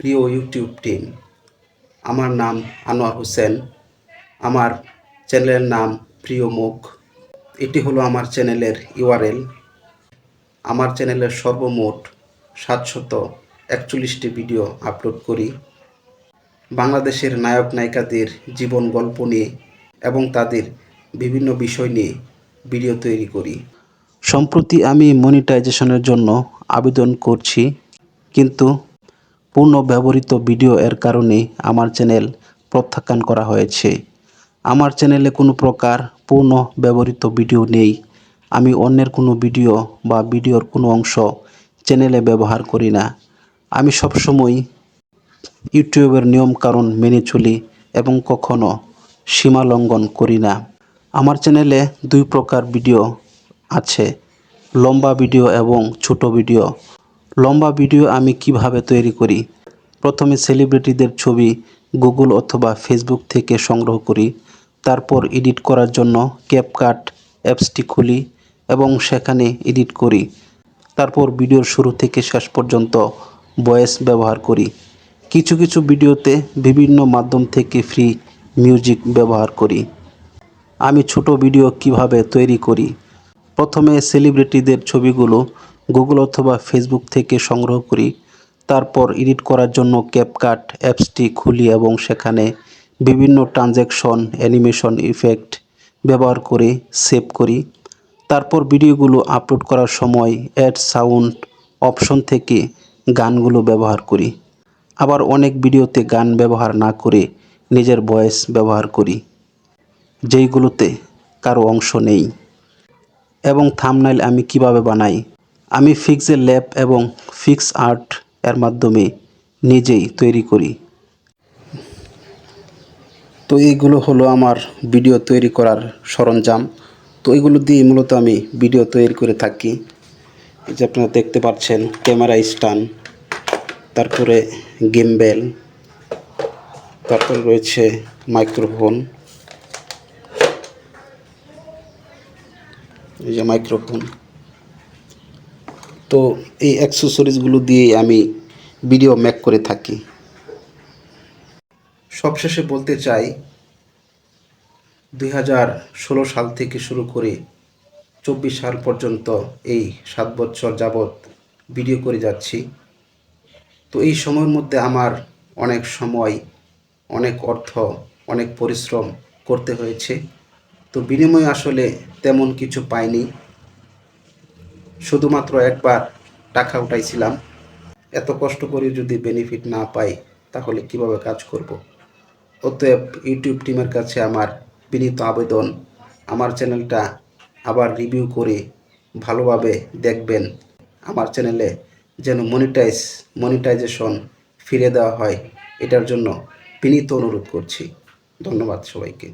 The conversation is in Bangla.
প্রিয় ইউটিউব টিম আমার নাম আনোয়ার হোসেন। আমার চ্যানেলের নাম প্রিয় মুখ। এটি হলো আমার চ্যানেলের ইউআরএল আমার চ্যানেলের সর্বমোট সাতশত একচল্লিশটি ভিডিও আপলোড করি। বাংলাদেশের নায়ক নায়িকাদের জীবন গল্প নিয়ে এবং তাদের বিভিন্ন বিষয় নিয়ে ভিডিও তৈরি করি। সম্প্রতি আমি মনিটাইজেশনের জন্য আবেদন করছি, কিন্তু পূর্ণ ব্যবহৃত ভিডিও এর কারণে আমার চ্যানেল প্রত্যাখ্যান করা হয়েছে। আমার চ্যানেলে কোনো প্রকার পূর্ণ ব্যবহৃত ভিডিও নেই। আমি অন্যের কোনো ভিডিও বা ভিডিওর কোনো অংশ চ্যানেলে ব্যবহার করি না। আমি সবসময় ইউটিউবের নিয়মকানুন মেনে চলি এবং কখনো সীমা লঙ্ঘন করি না। আমার চ্যানেলে দুই প্রকার ভিডিও আছে। লম্বা ভিডিও এবং ছোট ভিডিও। লম্বা ভিডিও আমি কীভাবে তৈরি করি? প্রথমে সেলিব্রিটিদের ছবি গুগল অথবা ফেসবুক থেকে সংগ্রহ করি। তারপর এডিট করার জন্য ক্যাপকাট অ্যাপসটি খুলি এবং সেখানে এডিট করি। তারপর ভিডিওর শুরু থেকে শেষ পর্যন্ত ভয়েস ব্যবহার করি। কিছু কিছু ভিডিওতে বিভিন্ন মাধ্যম থেকে ফ্রি মিউজিক ব্যবহার করি। আমি ছোট ভিডিও কীভাবে তৈরি করি? প্রথমে সেলিব্রিটিদের ছবিগুলো গুগল অথবা ফেসবুক থেকে সংগ্রহ করি। তারপর এডিট করার জন্য ক্যাপকাট অ্যাপসটি খুলি এবং সেখানে বিভিন্ন ট্রানজ্যাকশন, অ্যানিমেশন ইফেক্ট ব্যবহার করে সেভ করি। তারপর ভিডিওগুলো আপলোড করার সময় অ্যাড সাউন্ড অপশন থেকে গানগুলো ব্যবহার করি। আবার অনেক ভিডিওতে গান ব্যবহার না করে নিজের ভয়েস ব্যবহার করি, যেইগুলোতে কারও অংশ নেই। এবং থামনাইল আমি কীভাবে বানাই? আমি ফিক্সেল ল্যাব এবং ফিক্স আর্ট এর মাধ্যমে নিজেই তৈরি করি। তো এইগুলো হলো আমার ভিডিও তৈরি করার সরঞ্জাম। তো এগুলো দিয়ে মূলত আমি ভিডিও তৈরি করে থাকি। এই যে আপনারা দেখতে পাচ্ছেন ক্যামেরা স্ট্যান্ড তারপরে গেমবেল তারপর রয়েছে মাইক্রোফোন এই যে মাইক্রোফোন তো এই অ্যাক্সেসরিজগুলো দিয়ে আমি ভিডিও মেক করে থাকি। সবশেষে বলতে চাই, দুই হাজার ষোলো সাল থেকে শুরু করে চব্বিশ সাল পর্যন্ত এই সাত বছর যাবৎ ভিডিও করে যাচ্ছি। তো এই সময়ের মধ্যে আমার অনেক সময়, অনেক অর্থ, অনেক পরিশ্রম করতে হয়েছে। তো বিনিময়ে আসলে তেমন কিছু পাইনি। শুধুমাত্র একবার টাকা উঠাইছিলাম। এত কষ্ট করে যদি বেনিফিট না পাই, তাহলে কীভাবে কাজ করব? অতএব ইউটিউব টিমের কাছে আমার বিনীত আবেদন, আমার চ্যানেলটা আবার রিভিউ করে ভালোভাবে দেখবেন। আমার চ্যানেলে যেন মনিটাইজ মনিটাইজেশন ফিরে দেওয়া হয়, এটার জন্য বিনীত অনুরোধ করছি। ধন্যবাদ সবাইকে।